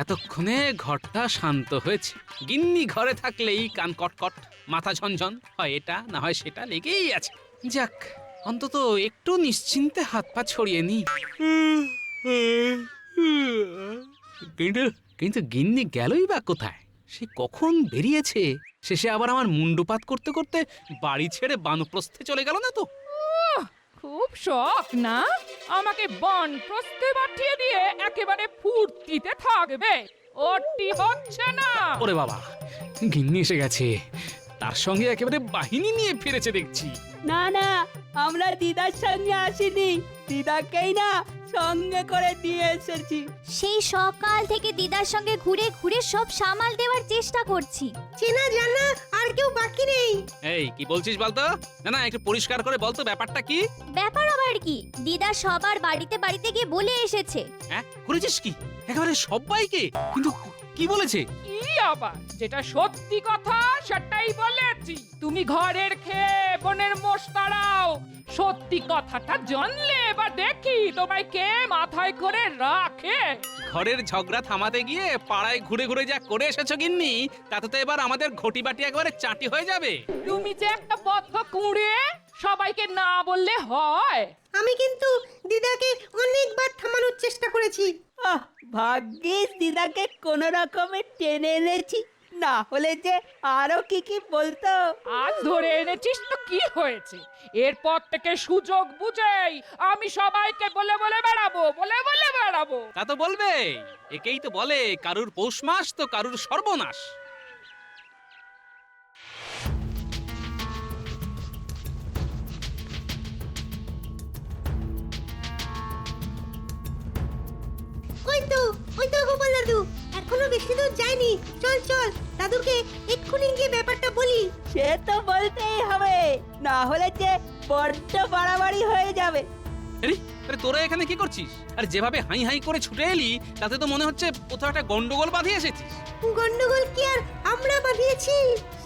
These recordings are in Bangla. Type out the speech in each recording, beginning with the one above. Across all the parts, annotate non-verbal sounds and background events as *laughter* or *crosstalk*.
এতক্ষণে ঘরটা শান্ত হয়েছে। গিন্নি ঘরে থাকলেই কান কটকট, মাথা ঝনঝন, হয় এটা না হয় সেটা, লেগেই আছে। যাক, অন্তত একটু নিশ্চিন্তে হাত পা ছড়িয়ে নি। কিন্তু কিন্তু গিন্নি গেলই বা কোথায়? সে কখন বেরিয়েছে? শেষে আবার আমার মুন্ডুপাত করতে করতে বাড়ি ছেড়ে বানপ্রস্থে চলে গেল না তো? খুব শখ, না? আমাকে বন প্রস্তে পাঠিয়ে দিয়ে একেবারে ফুর্তিতে থাকবে। ওটি হচ্ছে না। ওরে বাবা, গিন্নি এসে গেছে। তার সঙ্গে একেবারে বাহিনী নিয়ে ফিরেছে দেখছি। না না আমরা দিদার সঙ্গে আসিনি। দিদাকেই না সঙ্গে করে দিয়ে এসেছি। সেই সকাল থেকে দিদার সঙ্গে ঘুরে ঘুরে সব সামাল দেওয়ার চেষ্টা করছি। চেনা জানা আর কেউ বাকি নেই। এই কি বলছিস বলতো? না না একটু পরিষ্কার করে বলতো ব্যাপারটা কি? ব্যাপার আবার কি? দিদা সবার বাড়িতে বাড়িতে গিয়ে বলে এসেছে। হ্যাঁ করেছিস কি? একেবারে সবাইকে কিন্তু কি বলেছে? কি আবার? যেটা সত্যি কথা সেটাই বলেছি। তুমি ঘরের খেয়ে বনের মোষ তাড়াও। সত্যি কথাটা জানলে এবার দেখি তোমায় কে মাথায় করে রাখে। ঘরের ঝগড়া থামাতে গিয়ে পাড়ায় ঘুরে ঘুরে যা করে এসেছ গিন্নি তাতে তো এবার আমাদের ঘটি বাটি একেবারে চাটি হয়ে যাবে। তুমি যে একটা বদ্ধ কুঁড়ে সবাইকে না বললে হয়। আমি কিন্তু দিদাকে অনেকবার থামানোর চেষ্টা করেছি। ভাগ্যিস দিদাকে কোনো রকমে টেনে এনেছি। না হলে যে আরও কি কি বলতো? আজ ধরে এনেছিস তো কি হয়েছে? এরপর থেকে সুযোগ বুঝেই আমি সবাইকে বলে বলে বেড়াবো বলে বলে বেড়াবো। তা তো বলবে একেই তো বলে কারুর পৌষ মাস তো কারুর সর্বনাশ। ওই তো ওই তো গোপাল দাদু এখনও বেশি দূর যায়নি চল চল দাদুকে এক্ষুনি গিয়ে ব্যাপারটা বলি। সে তো বলতেই হবে না হলে যে বড্ড বাড়াবাড়ি হয়ে যাবে। আরে আরে তোরা এখানে কি করছিস? আর যেভাবে হাই হাই করে ছুটে এলি তাতে তো মনে হচ্ছে কোথাও একটা গন্ডগোল বাঁধিয়ে এসেছিস। গন্ডগোল কি আর আমরা বাঁধিয়েছি?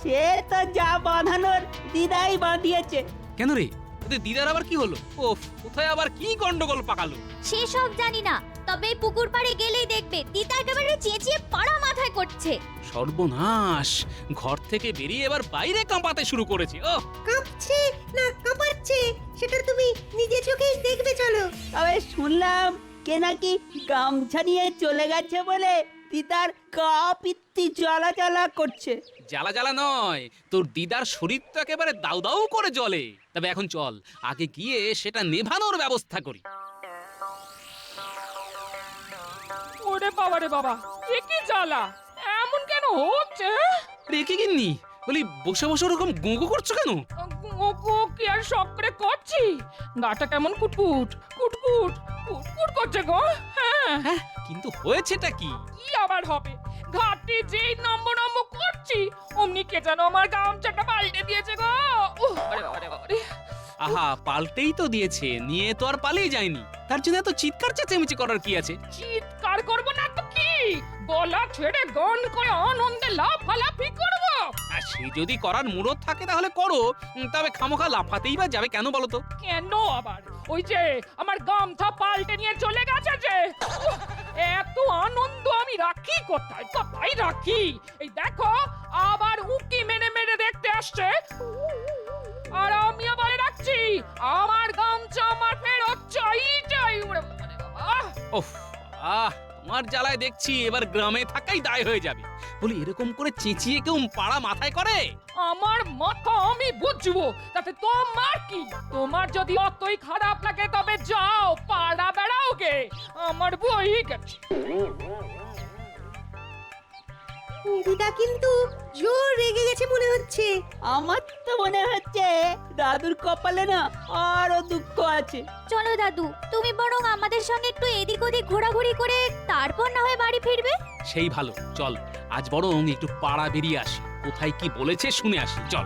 সে তো যা বাঁধানোর দিদাই বাঁধিয়েছে। কেন রে? ওদের দিদার আবার কি হলো? ওফ কোথায় আবার কি গন্ডগোল পাকালো? সেসব জানি না। তবে এই পুকুর পাড়ে গেলেই দেখবে দিদা একেবারে চেঁচিয়ে পাড়া মাথায় করছে। সর্বনাশ! ঘর থেকে বেরিয়ে এবার বাইরে কাঁপাতে শুরু করেছে ও কাঁপছে? না কাঁপাচ্ছে। সেটা তুমি নিজে চোখেই দেখবে চলো। তবে শুনলাম কে নাকি গামছা নিয়ে চলে গেছে বলে দিদার গা পিত্তি জ্বালা জ্বালা করছে। জ্বালা জ্বালা নয় তোর দিদার শরীর তো একেবারে দাউ দাউ করে জ্বলে। তবে এখন চল আগে গিয়ে সেটা নেভানোর ব্যবস্থা করি। বাবা রে বাবা এ কি জ্বালা? এমন কেন হচ্ছে? রেখে গিন্নি? বলি বসে বসে ওরকম গুঁগো করছ কেন? ও গো কি আর শখ করে করছি? গাটা কেমন কুটকুট কুটকুট কুটকুট করছে গো হ্যাঁ। হ্যাঁ কিন্তু হয়েছেটা কি? কি আবার হবে? ঘাটে যেই নম্বর নম্বর করছি অমনি কে যেন আমার গামছাটা পাল্টে দিয়েছে গো। আরে বাবা রে বাবা রে। আহা পাল্টেই তো দিয়েছে নিয়ে তো আর পালিয়ে যায়নি। তার জন্য এত চিৎকার চেঁচামেচি করার কি আছে? চিৎকার করব না তো কি? গলা ছেড়ে গান করে আনন্দে লাফালাফি করব। আর সে যদি করার মুরত থাকে তাহলে করো। উম, তবে খামোখা লাফাতেই বা যাবে কেন বলো তো? কেন আবার? ওই যে আমার গামছা পাল্টে নিয়ে চলে গেছে যে। উহ, এত আনন্দ আমি রাখি কোথায়? কোথায় রাখি? এই দেখো আবার উকি মেরে মেরে দেখতে আসছে। আর আমি আবার রাখছি। আমার গামছা আমার ফেরত চাই চাই ওরে বাবা। রে বাবা। ওফ আহ, তোমার জ্বালায় দেখছি এবার গ্রামে থাকাই দায় হয়ে যাবে। বলি, এরকম করে চেঁচিয়ে কেউ পাড়া মাথায় করে? আমার মাথা আমি বুঝব, তাতে তোমার কি? তোমার যদি অতই খারাপ লাগে তবে যাও, পাড়া বেড়াও গে, আমার বই গেছে। দিদা কিন্তু জোর রেগে গেছে মনে হচ্ছে। আমার তো মনে হচ্ছে দাদুর কপালে না আরও দুঃখ আছে। চলো দাদু তুমি বরং আমাদের সঙ্গে একটু এদিক ওদিক ঘোরাঘুরি করে তারপর না হয় বাড়ি ফিরবে? সেই ভালো চল। আজ বরং একটু পাড়া বেরিয়ে আসি। কোথায় কি বলেছে শুনে আসি চল।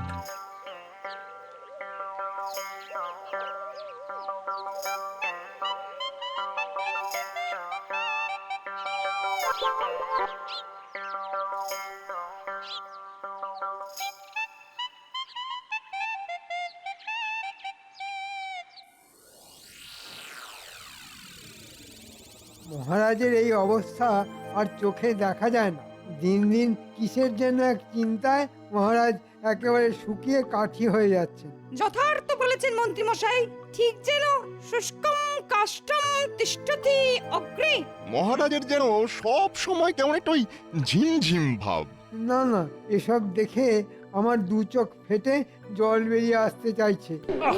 মহারাজের এই অবস্থা আর চোখে দেখা যায় না। দিন দিন কিসের জন্য এক চিন্তায় মহারাজ একেবারে শুকিয়ে কাঠি হয়ে যাচ্ছেন। যথার্থ বলেছেন মন্ত্রী মশাই ঠিক যেন শুষ্কম কাষ্টম তিষ্ঠতি অগ্রে। মহারাজের যেন সব সময় কেমন একটা ওই ঝিমঝিম ভাব। না না এসব দেখে আমার দু চোখ ফেটে জল বেরিয়ে আসতে চাইছে। আহ,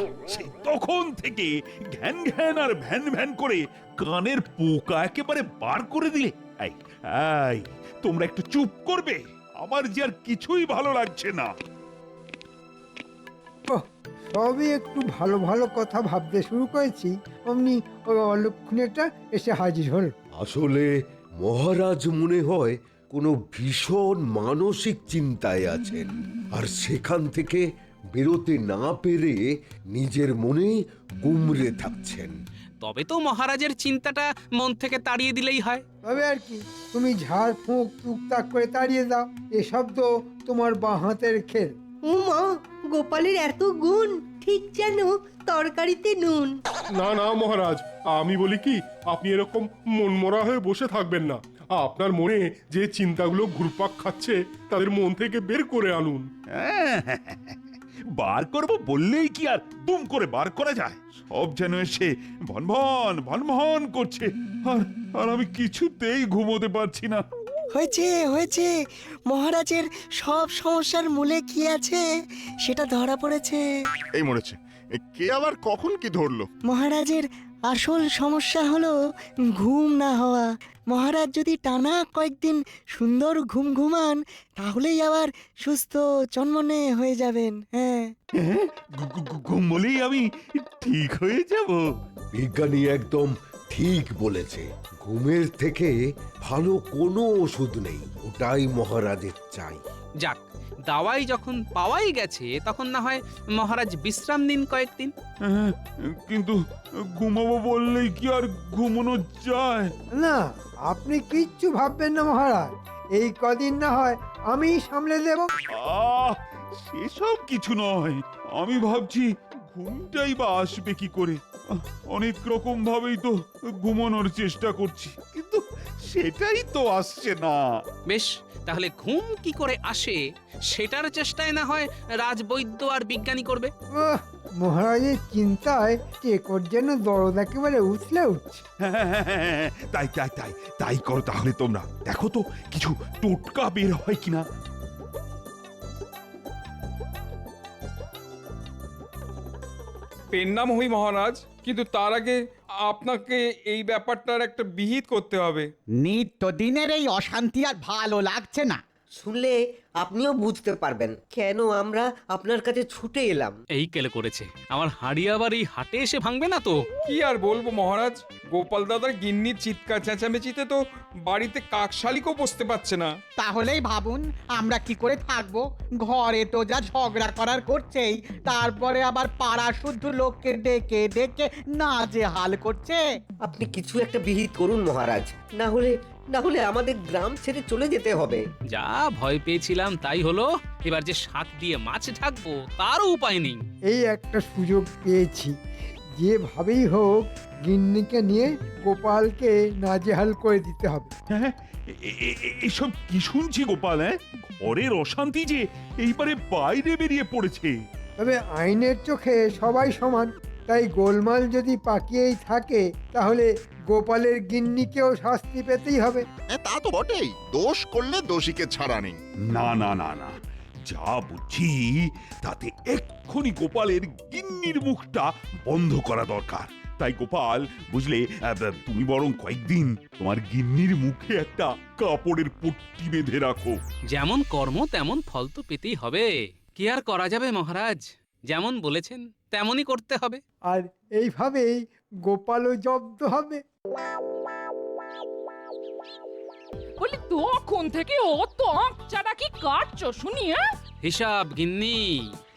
তখন থেকে ঘ্যান ঘ্যান আর ভ্যান ভ্যান করে কানের পোকা একেবারে বার করে দিলে। এই এই তোমরা একটু চুপ করবে আমার যে আর কিছুই ভালো লাগছে না। ওহ, সবই একটু ভালো ভালো কথা ভাবতে শুরু করেছি। অমনি ওই অলক্ষণেটা এসে হাজির হল। আসলে মহারাজ মনে হয় কোনো ভীষণ মানসিক চিন্তায় আছেন। আর সেখান থেকে বেরোতে না পেরে নিজের মনে গুমরে থাকছেন। তবে তো মহারাজের চিন্তাটা মন থেকে তাড়িয়ে দিলেই হয়। তবে আর কি তুমি ঝাড় ফুঁক টুকটাক করে তাড়িয়ে দাও। এসব তো তোমার বাঁ হাতের খেল উমা গোপালের এত গুণ ঠিক যেন তরকারিতে নুন। না না মহারাজ আমি বলি কি আপনি এরকম মনমরা হয়ে বসে থাকবেন না। আপনার মনে যে চিন্তাগুলো ঘুরপাক খাচ্ছে তাদের মন থেকে বের করে আনুন। হ্যাঁ, *laughs* বার করব বললেই কি আর দুম করে বার করা যায়? সব যেন এসে ভনভন ভনভন করছে। আর আর আমি কিছুতেই ঘুমোতে পারছি না। হয়েছে হয়েছে। মহারাজের সব সমস্যার মূলে কি আছে সেটা ধরা পড়েছে। এই মরেছে। এ, কে আবার কখন কি ধরলো? মহারাজের আসল সমস্যা হলো ঘুম না হওয়া। মহারাজ যদি টানা কয়েকদিন সুন্দর ঘুম ঘুমান তাহলেই আবার সুস্থ চন্মনে হয়ে যাবেন হ্যাঁ। হ্যাঁ? ঘুম বলেই আমি ঠিক হয়ে যাব। বিজ্ঞানী একদম ঠিক বলেছে। ঘুমের থেকে ভালো কোনো ওষুধ নেই ওটাই মহারাজের চাই। যাক দাওয়াই যখন পাওয়াই গেছে তখন না হয় মহারাজ বিশ্রাম নিন কয়েকদিন। হ্যাঁ, কিন্তু ঘুমাবো বললেই কি আর ঘুমানো যায়? না আপনি কিচ্ছু ভাববেন না মহারাজ। এই কদিন না হয় আমি সামলে দেব। আহ সেসব কিছু নয়। আমি ভাবছি ঘুমটাই বা আসবে কি করে? আহ, অনেক রকম ভাবেই তো ঘুমানোর চেষ্টা করছি কিন্তু সেটাই তো আসছে না। বেশ তাহলে ঘুম কি করে আসে সেটার চেষ্টায় না হয় রাজবৈদ্য আর বিজ্ঞানী করবে? মহারাজের চিন্তায় টেকর যেন দরদ একেবারে উছলে উঠছে। হ্যাঁ, *laughs* তাই তাই তাই তাই করো তাহলে তোমরা। দেখো তো কিছু টোটকা বের হয় কিনা। পেন নাম হই মহারাজ কিন্তু তার আগে আপনাকে এই ব্যাপারটার একটা বিহিত করতে হবে। নিত্যদিনের এই অশান্তি আর ভালো লাগছে না। শুনলে আপনিও বুঝতে পারবেন কেন আমরা আপনার কাছে ছুটে এলাম। এই কেলে করেছে? আমার হাঁড়ি আবার এই হাটে এসে ভাঙবে না তো? কি আর বলব মহারাজ? গোপাল দাদার গিন্নির চিৎকার চেঁচামেচিতে তো বাড়িতে কাকশালিকও বসতে পারছে না। তাহলেই ভাবুন আমরা কি করে থাকব? ঘরে তো যা ঝগড়া করার করছেই তারপরে আবার পাড়া শুদ্ধ লোককে ডেকে ডেকে না যে হাল করছে। আপনি কিছু একটা বিহিত করুন মহারাজ না হলে না হলে আমাদের গ্রাম ছেড়ে চলে যেতে হবে। যা ভয় পেয়েছিলাম তাই হলো এবার যে শাক দিয়ে মাছ ঢাকবো তারও উপায় নেই। এই একটা সুযোগ পেয়েছি। যেভাবেই হোক গিন্নিকে নিয়ে গোপালকে নাজেহাল করে দিতে হবে। হ্যাঁ এ- এ- এ- এসব কি শুনছি গোপাল হ্যাঁ? ঘরের অশান্তি যে এইবারে বাইরে বেরিয়ে পড়েছে। তবে আইনের চোখে সবাই সমান। তাই গোলমাল যদি পাকিয়েই থাকে তাহলে গোপালের গিন্নিকেও শাস্তি পেতেই হবে। হ্যাঁ, তা তো বটেই। দোষ করলে দোষীকে ছাড়া নেই। না না না না। যা বুঝছি তাতে এক্ষুনি গোপালের গিন্নির মুখটা বন্ধ করা দরকার। তাই গোপাল বুঝলে আহ, তুমি বরং কয়েকদিন তোমার গিন্নির মুখে একটা কাপড়ের পট্টি বেঁধে রাখো। যেমন কর্ম তেমন ফল তো পেতেই হবে। কি আর করা যাবে মহারাজ? যেমন বলেছেন। তেমনই করতে হবে। আর এইভাবেই গোপালও জব্দ হবে। বলি তখন থেকে অত আঁকচারা কি কাটছো শুনি হ্যাঁ? হিসাব গিন্নি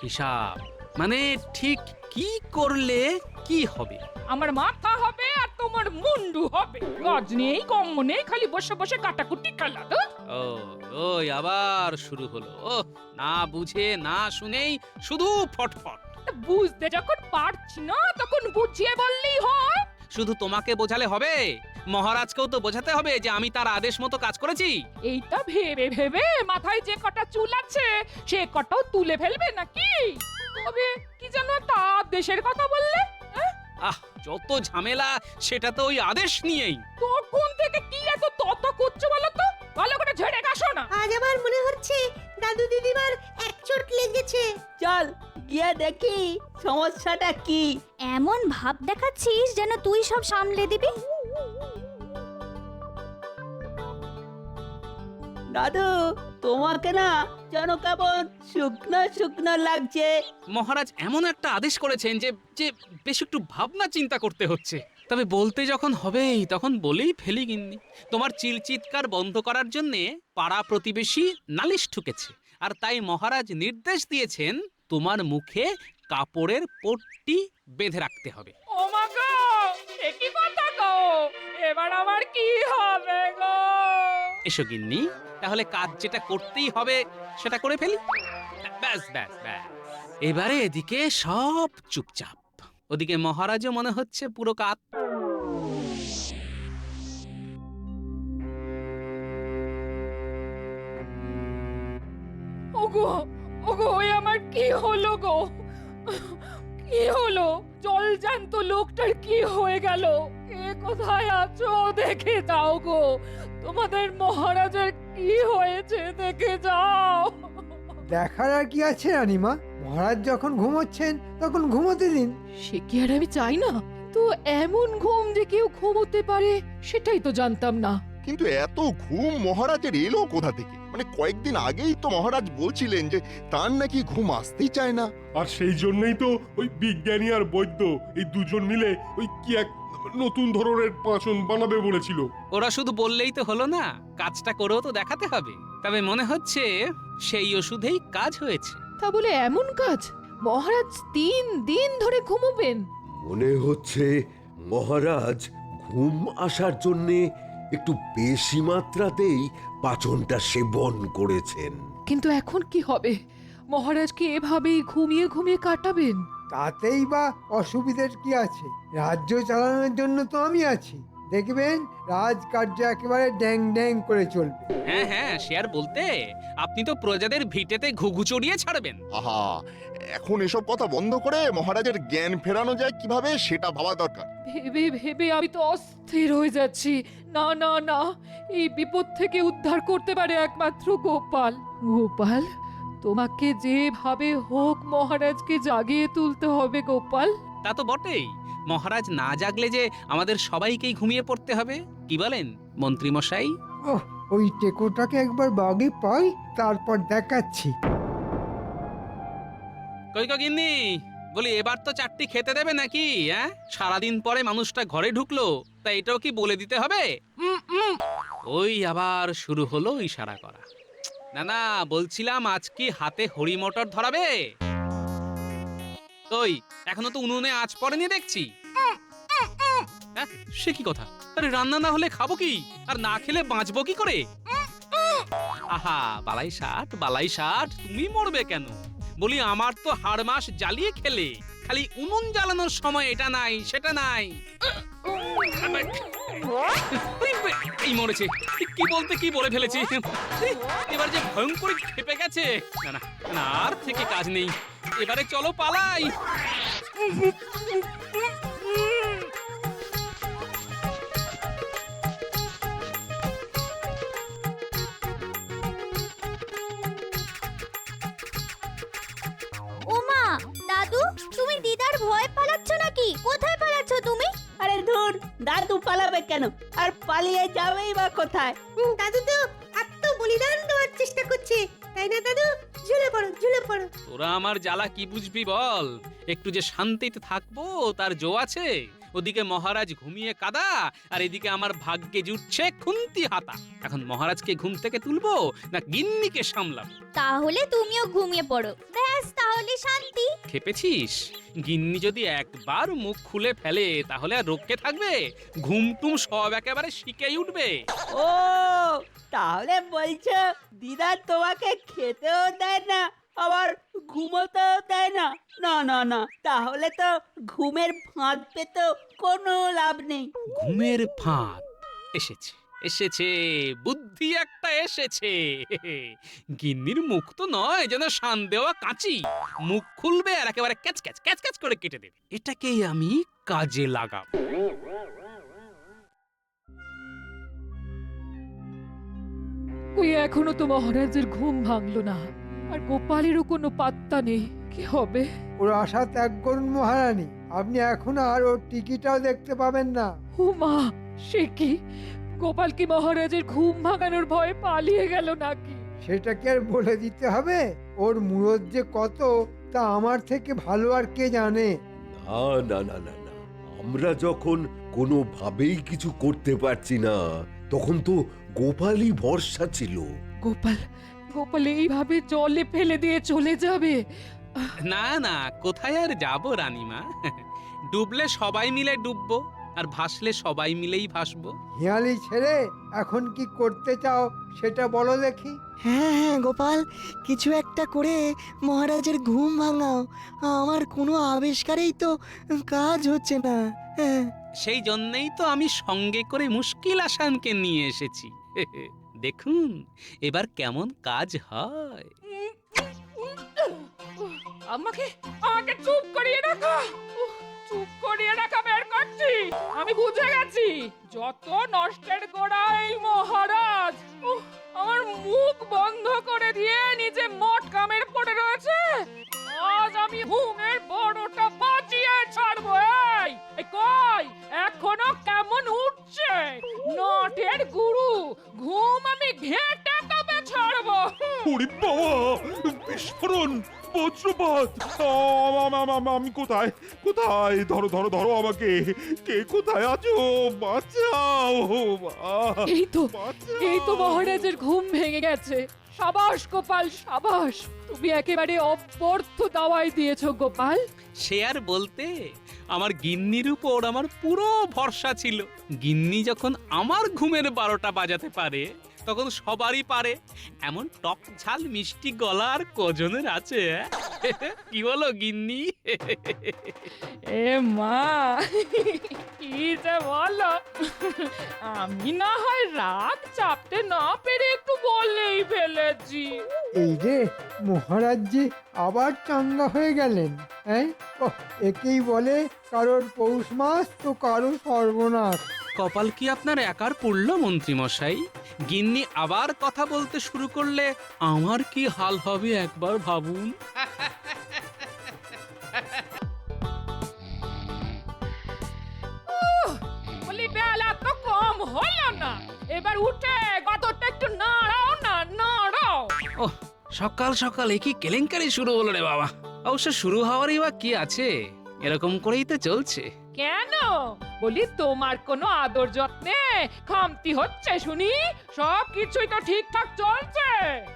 হিসাব। মানে ঠিক কি করলে কি হবে? আমার মাথা হবে আর তোমার মুন্ডু হবে। কাজ নেই কম্ম নেই খালি বসে বসে কাটাকুটি খেলা তো ও ওই আবার শুরু হলো। ও না বুঝে না শুনেই শুধু ফটফট। বুঝতে যখন পারছি না তখন বুঝিয়ে বললেই হয়। শুধু তোমাকে বোঝালে হবে? মহারাজকেও তো বোঝাতে হবে যে আমি তার আদেশ মতো কাজ করেছি। এইটা ভেবে ভেবে মাথায় যে কটা চুল আছে সে কটাও তুলে ফেলবে নাকি? তবে কি যেন একটা দেশের কথা বললে হ্যাঁ? আহ যত ঝামেলা সেটা তো ওই আদেশ নিয়েই। তখন থেকে কি এত তত করছ বলো তো? ভালো করে ঝেড়ে কাশো না। আজ আমার মনে হচ্ছে দাদু দিদিমার এক চোট লেগেছে। চল গিয়ে দেখি সমস্যাটা কি। এমন ভাব দেখাচ্ছিস যেন তুই সব সামলে দিবি। দাদু তোমাকে না যেন কেমন শুকনো শুকনো লাগছে। মহারাজ এমন একটা আদেশ করেছেন যে যে বেশ একটু ভাবনা চিন্তা করতে হচ্ছে। তবে বলতে যখন হবেই তখন বলেই ফেলি গিন্নি। তোমার চিলচিৎকার বন্ধ করার জন্যে পাড়া প্রতিবেশী নালিশ ঠুকেছে। আর তাই মহারাজ নির্দেশ দিয়েছেন তোমার মুখে কাপড়ের পট্টি বেঁধে রাখতে হবে। ও মা গো এ কি কথা গো? এবার আমার কি হবে গো? এসো গিন্নি তাহলে কাজ যেটা করতেই হবে সেটা করে ফেলি। ব্যাস ব্যাস ব্যাস। এবারে এদিকে সব চুপচাপ। ওদিকে মহারাজও মনে হচ্ছে পুরো কাত গো। কি হলো? জল জ্যান্ত লোকটার কি হয়ে গেল? কে কোথায় আছো? দেখে যাও গো। তোমাদের মহারাজের কি হয়েছে দেখে যাও। দেখার আর কি আছে রানিমা? মহারাজ যখন ঘুমোচ্ছেন তখন ঘুমোতে দিন। সে কি আর আমি চাই না? তো এমন ঘুম যে কেউ ঘুমোতে পারে সেটাই তো জানতাম না। কিন্তু এত ঘুম মহারাজের এলো কোথা থেকে? মানে কয়েকদিন আগেই তো মহারাজ বলছিলেন যে তার নাকি ঘুম আসতেই চায় না। আর সেই জন্যই তো ওই বিজ্ঞানী আর বৈদ্য এই দুজন মিলে ওই কি এক নতুন ধরনের পাঁচন বানাবে বলেছিল। ওরা শুধু বললেই তো হলো না কাজটা করেও তো দেখাতে হবে। তবে মনে হচ্ছে সেই ওষুধেই কাজ হয়েছে। তা বলে এমন কাজ? মহারাজ তিন দিন ধরে ঘুমোবেন। মনে হচ্ছে মহারাজ ঘুম আসার জন্যে একটু বেশি মাত্রাতেই পাচনটা সেবন করেছেন। কিন্তু এখন কি হবে? মহারাজ কি এভাবেই ঘুমিয়ে ঘুমিয়ে কাটাবেন? তাতেই বা অসুবিধার কি আছে? রাজ্য চালানোর জন্য তো আমি আছি। দেখবেন রাজকার্য একেবারে ড্যাং ড্যাং করে চলবে। হ্যাঁ হ্যাঁ সে আর বলতে আপনি তো প্রজাদের ভিটেতে ঘুঘু চড়িয়ে ছাড়বেন। আহা এখন এসব কথা বন্ধ করে মহারাজের জ্ঞান ফেরানো যায় কীভাবে সেটা ভাবা দরকার। ভেবে ভেবে আমি তো অস্থির হয়ে যাচ্ছি। না না না এই বিপদ থেকে উদ্ধার করতে পারে একমাত্র গোপাল। গোপাল তোমাকে যেভাবে হোক মহারাজকে জাগিয়ে তুলতে হবে গোপাল। তা তো বটেই। মহারাজ না জাগলে যে আমাদের সবাইকেই ঘুমিয়ে পড়তে হবে? কি বলেন মন্ত্রী মশাই ওহ ওই টেকোটাকে একবার বাগে পাই তারপর দেখাচ্ছি। কই গিন্নি? বলি এবার তো চারটি খেতে দেবে নাকি হ্যাঁ সারাদিন পরে মানুষটা ঘরে ঢুকলো তা এটাও কি বলে দিতে হবে। ওই আবার শুরু হলো ইশারা করা। না না বলছিলাম আজ কি হাতে হরি মোটর ধরাবে? কই? এখনও তো উনুনে আজ পড়েনি দেখছি। হ্যাঁ, সে কি কথা? আরে রান্না না হলে খাব কি? আর না খেলে বাঁচবো কি করে? আহা বালাই ষাট বালাই ষাট তুমি মরবে কেন? বলি আমার তো হাড় মাস জ্বালিয়ে খেলে। খালি উনুন জ্বালানোর সময় এটা নাই সেটা নাই। মরেছে। কি বলতে কি বলে ফেলেছি? এবার যে ভয়ঙ্কর খেপে গেছে। না, আর থেকে কাজ নেই। এবারে চলো পালাই। কেন? আর পালিয়ে যাবেই বা কোথায়? হুম, দাদু তো আত্ম বলিদান দেওয়ার চেষ্টা করছে। তাই না দাদু? ঝুলে পড়ো ঝুলে পড়ো। তোরা আমার জ্বালা কি বুঝবি বল? একটু যে শান্তিতে থাকব তার জো আছে? ওদিকে মহারাজ ঘুমিয়ে কাদা আর এদিকে আমার ভাগ্যে জুটছে খুন্তি হাতা। এখন মহারাজকে ঘুম থেকে তুলবো না গিন্নিকে সামলাবো? তাহলে তুমিও ঘুমিয়ে পড়ো। ব্যাস তাহলে শান্তি। খেপেছিস? গিন্নি যদি একবার মুখ খুলে ফেলে তাহলে আর রক্ষে থাকবে? ঘুমটুম সব একেবারে শিখেই উঠবে। ও তাহলে বলছো দিদা তোমাকে খেতেও দেয় না আবার ঘুমোতেও দেয় না। না না না তাহলে তো ঘুমের ফাঁদ পেতেও কোনো লাভ নেই। ঘুমের ফাঁদ। এসেছে এসেছে বুদ্ধি একটা এসেছে। গিন্নির মুখ তো নয় যেন শান দেওয়া কাঁচি। মুখ খুলবে আর একেবারে ক্যাচ ক্যাচ ক্যাচ ক্যাচ করে কেটে দেবে। এটাকেই আমি কাজে লাগাব। ওই এখনও তো মহারাজের ঘুম ভাঙলো না। আর গোপালেরও কোনো পাত্তা নেই। কি হবে? ওর আশা ত্যাগ করুন মহারানী আপনি এখন আর ওর টিকিটাও দেখতে পাবেন না। ও মা সে কি? গোপাল কি মহারাজের ঘুম ভাঙানোর ভয়ে পালিয়ে গেল নাকি? সেটা কি আর বলে দিতে হবে? ওর মুরত যে কত তা আমার থেকে ভালো আর কে জানে? না না না না না। আমরা যখন কোনোভাবেই কিছু করতে পারছি না তখন তো গোপালই ভরসা ছিল। গোপাল গোপাল এইভাবে জলে ফেলে দিয়ে চলে যাবে। না না কোথায় আর যাব রানীমা? ডুবলে সবাই মিলে ডুববো আর ভাসলে সবাই মিলেই ভাসবো। হিয়ালি ছেড়ে এখন কি করতে চাও সেটা বলো দেখি। হ্যাঁ হ্যাঁ গোপাল কিছু একটা করে মহারাজের ঘুম ভাঙাও। আমার কোনো আবিষ্কারেই তো কাজ হচ্ছে না। হ্যাঁ। সেই জন্যেই তো আমি সঙ্গে করে মুশকিল আসানকে নিয়ে এসেছি। *laughs* দেখুন, এবার কেমন কাজ হয়। আমাকে আমাকে চুপ করিয়ে রাখো। চুপ করিয়ে রাখা বের করছি। আমি বুঝে গেছি, যত নষ্টের গোড়া এই মহারাজ আমার মুখ বন্ধ করে দিয়ে নিজে মট কামের পড়ে রয়েছে, আজ আমি হুমের বড়টা বাঁচিয়ে ছাড়বো এখনও কেমন উঠছে? নটের গুরু ঘুম আমি ঘেটে তবে ছাড়বো। ওরে বাবা বিস্ফোরণ বজ্রপাত। আম, কোথায়? কোথায়? ধরো ধরো ধরো আমাকে। কে কোথায় আছো? বাঁচাও এই তো। এই তো মহারাজের ঘুম ভেঙে গেছে। সাবাস, গোপাল, সাবাস। তুমি একেবারে অব্যর্থ দাওয়াই দিয়েছ, গোপাল। সে আর বলতে, আমার গিন্নির উপর আমার পুরো ভরসা ছিল। গিন্নি যখন আমার ঘুমের বারোটা বাজাতে পারে তখন সবারই পারে। এমন টক ঝাল মিষ্টি গলা আর কজনের আছে কি বলো গিন্নি? এ মা কি যে বলো? আমি না হয় রাগ চাপতে না পেরে একটু বলেই ফেলেছি। এই রে মহারাজ জি আবার চাঙ্গা হয়ে গেলেন হ্যাঁ? একেই বলে কারোর পৌষ মাস তো কারও সর্বনাশ। কপাল কি আপনার একার পড়ল মন্ত্রী মশাই? গিন্নি আবার কথা বলতে শুরু করলে আমার কি হাল হবে একবার ভাবুন? বেলা তো কম হলো না। এবার উঠে গতটা একটু নাড়াও না নাড়াও। সকাল সকাল এ কি কেলেঙ্কারি শুরু হলো রে বাবা। অবশ্য শুরু হওয়ারই বা কি আছে? এরকম করেই তো চলছে। কেন? বলি তোমার কোনো আদর যত্নে খামতি হচ্ছে শুনি? সব কিছুই তো ঠিকঠাক চলছে।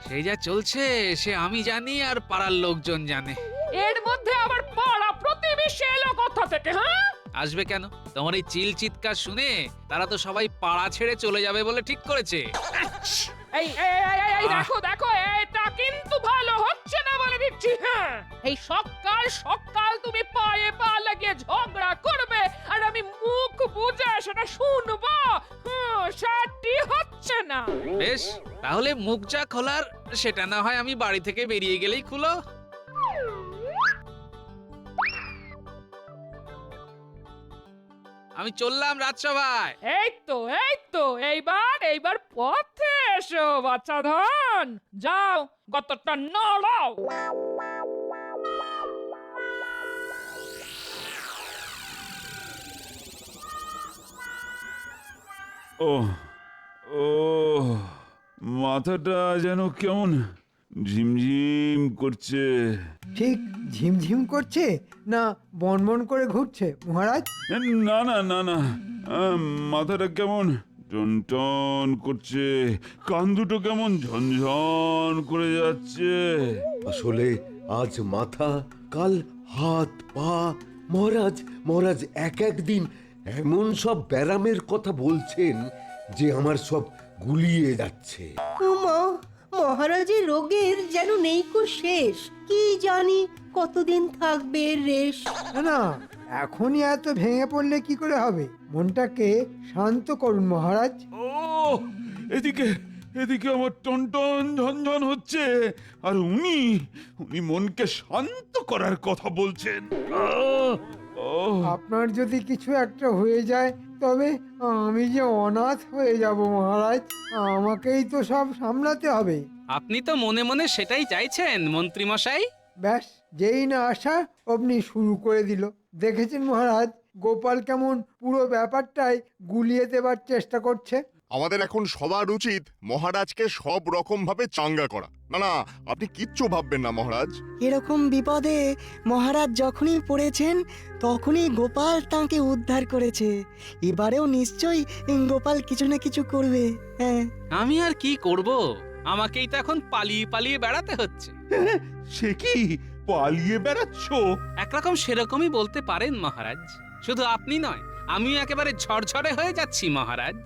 সেই যা চলছে সে আমি জানি আর পাড়ার লোকজন জানে। এর মধ্যে আবার পাড়া প্রতিবেশী এলো কোথা থেকে হ্যাঁ? আসবে কেন? তোমার এই চিল চিৎকার শুনে তারা তো সবাই পাড়া ছেড়ে চলে যাবে বলে ঠিক করেছে। এই এই দেখো দেখো, এটা কিন্তু ভালো হচ্ছে না বলে দিচ্ছি হ্যাঁ। এই সকাল সকাল তুমি পায়ে পা লাগিয়ে ঝগড়া করবে, আর আমি মুখ বুঝে সেটা শুনব। সেটি হচ্ছে না। বেশ, তাহলে মুখ যা খোলার, সেটা না হয় আমি বাড়ি থেকে বেরিয়ে গেলেই খুলো। আমি চললাম রাজসভায়। এই তো এই তো এইবার এইবার পথে এসো বাচ্চা ধন। যাও কতটা নড়াও। ও ও মাথাটা যেন কেমন ঝিমঝিম করছে। ঠিক ঝিমঝিম করছে না বনবন করে ঘুরছে মহারাজ? না না না না। আহ, মাথাটা কেমন? টনটন করছে। কান দুটো কেমন ঝনঝন করে যাচ্ছে। আসলে আজ মাথা কাল হাত পা মহারাজ মহারাজ এক এক দিন এমন সব ব্যারামের কথা বলছেন যে আমার সব গুলিয়ে যাচ্ছে। উমা মহারাজের রোগের যেন নেই কো শেষ। কি জানি কতদিন থাকবে এর রেশ। না না এখনই এত ভেঙে পড়লে কি করে হবে? মনটাকে শান্ত করুন মহারাজ। ও এদিকে এদিকে আমার টনটন ঝনঝন হচ্ছে। আর উনি উনি মনকে শান্ত করার কথা বলছেন। আহ, আপনার যদি কিছু একটা হয়ে যায় তবে আমি যে অনাথ হয়ে যাব মহারাজ আমাকেই তো সব সামলাতে হবে। আপনি তো মনে মনে সেটাই চাইছেন মন্ত্রী মশাই ব্যাস যেই না আসা অমনি শুরু করে দিল। দেখেছেন মহারাজ গোপাল কেমন পুরো ব্যাপারটাই গুলিয়ে দেবার চেষ্টা করছে। আমাদের এখন সবার উচিত মহারাজকে সব রকম ভাবে চাঙ্গা করা। না না আপনি কিচ্ছু ভাববেন না মহারাজ। এরকম বিপদে মহারাজ যখনই পড়েছেন তখনই গোপাল তাঁকে উদ্ধার করেছে। এবারেও নিশ্চয়ই গোপাল কিছু না কিছু করবে হ্যাঁ। আমি আর কি করব? আমাকেই তো এখন পালিয়ে পালিয়ে বেড়াতে হচ্ছে। *laughs* সে কি? পালিয়ে বেড়াচ্ছ? একরকম সেরকমই বলতে পারেন মহারাজ। শুধু আপনি নয় আমিও একেবারে ঝরঝরে হয়ে যাচ্ছি মহারাজ।